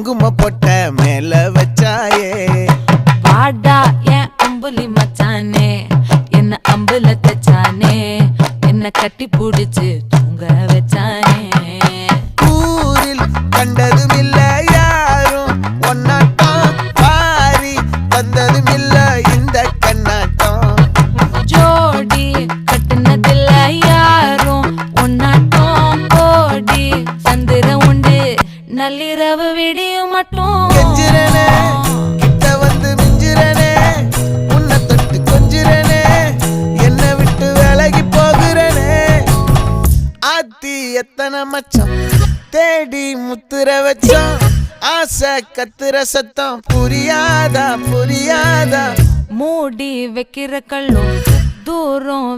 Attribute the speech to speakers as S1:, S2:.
S1: குங்கும பொட்ட மேல வச்சாயே.
S2: பாடா என் அம்புலி மச்சானே என்ன அம்புல தச்சானே என்ன கட்டி பிடிச்சு தூங்க வச்சானே.
S1: ஊரில் கண்டதும் இல்ல யாரும் ஒன்னாட்டம் பாரி வந்ததும் இல்ல
S2: நள்ளிரவு விடியும் மட்டும்.
S1: கிட்ட வந்து மிஞ்சிரனே உன்னை தொட்டு கொஞ்சிரனே என்னை விட்டு விலகி போகிறனே. ஆத்தி எத்தனை மச்சம் தேடி முத்துற வச்சோம். ஆசை கத்துற சத்தம் புரியாதா புரியாதா.
S2: மூடி வைக்கிற கள்ளும் தூரம்